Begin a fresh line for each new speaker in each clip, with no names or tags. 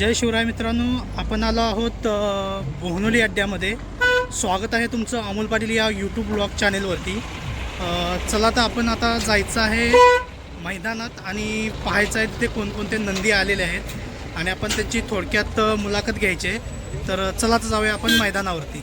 जय शिवराय मित्रांनो आपण आलो आहोत बोहनोली अड्ड्यामध्ये. स्वागत आहे तुमचं अमोल पाटील या यूट्यूब ब्लॉग चॅनेलवरती चला तर आपण आता जायचं आहे मैदानात आणि पाहायचं आहे तिथे कोणकोणते नंदी आलेले आहेत आणि आपण त्यांची थोडक्यात मुलाखत घ्यायची आहे. तर चला तर जाऊया आपण मैदानावरती.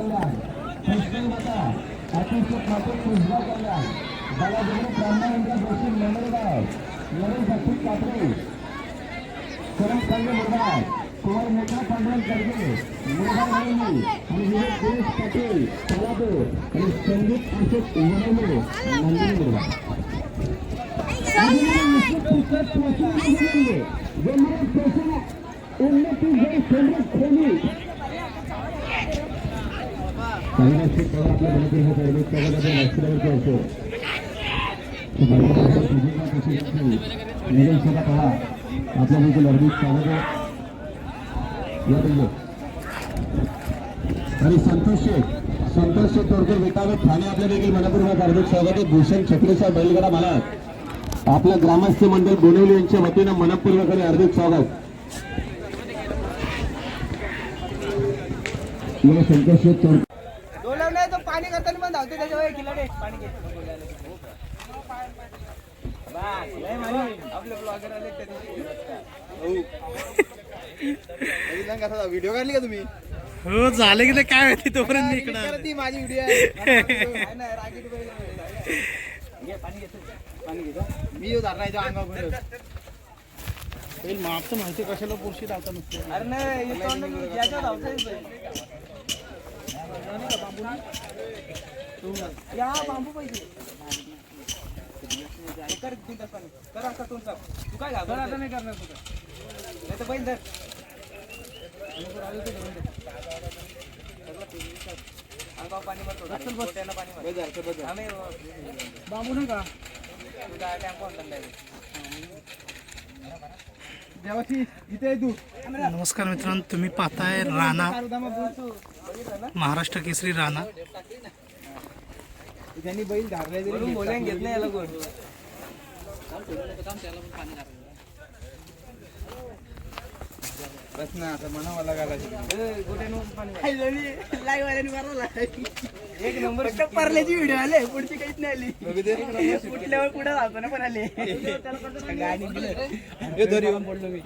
कल्याण कृष्ण माता अतिशय ठाकुर कुशबा कल्याण बालाजी ब्राह्मण इंडिया जोशी मेमरगाव नवीन शक्ति ठाकरे करण पांडे मुरगाव कुमार मोठा पांडुरंग कर्गे मुरगाव रेवणी आणि विवेक गिरीश पाटील तलादो आणि संदीप अशोक वडवले नंदिनी मुरगाव उन्नति जय संगीत खोली आपल्या देखील अर्धिक स्वागत या पहिलं. आणि संतोष शेख संतोष शेख तोडकर बेटावे ठाणे आपल्या देखील मनपूर्वक हार्दिक स्वागत आहे भूषण छत्रीसाहेब बैलगडा मला आपल्या ग्रामस्थ मंडळ बोनिवली यांच्या वतीनं मनपूर्वक आणि हार्दिक स्वागत संतोष शेख तोडकर
नाही तो पाणी करताना पण धावते त्याच्यावर खिलाडे पाणी घे. बस, लय मानी. आपले ब्लॉगर आले त्या दिवशी
व्हिडिओ काढली का तुम्ही
हो झालं की ते काय माहिती तोपर्यंत इकडं.
ती माझी व्हिडिओ
घेतो
घेतो मी येऊ धरणार अंगावर.
तर माहिती कशाला पुरशी धावता नसते.
अरे नाही हे तोंड मी याच्यावर धावतोय बैल. या बांबू पाहिजे कर कर आता तास तू काय घाबर आता नाही
करणार तुझं
नाही तर बैल धर पाणी भरतो गोट्यानं पाणी
भर
आम्ही
बांबू नाही का
तुझा टॅम्पो आणला
देवाची इथे तू
नमस्कार मित्रांनो तुम्ही पाहताय राणा महाराष्ट्र केसरी राणा.
त्यांनी बैल धारले तरी बोलायला घेत नाही याला कोण. बस ना आता म्हणा मला
एक नंबर परल्याची व्हिडिओ आले
पुढची काहीच नाही
आली.
कुठल्यावर
कुठं जातो ना पण
आले.
गाडी पडलो मी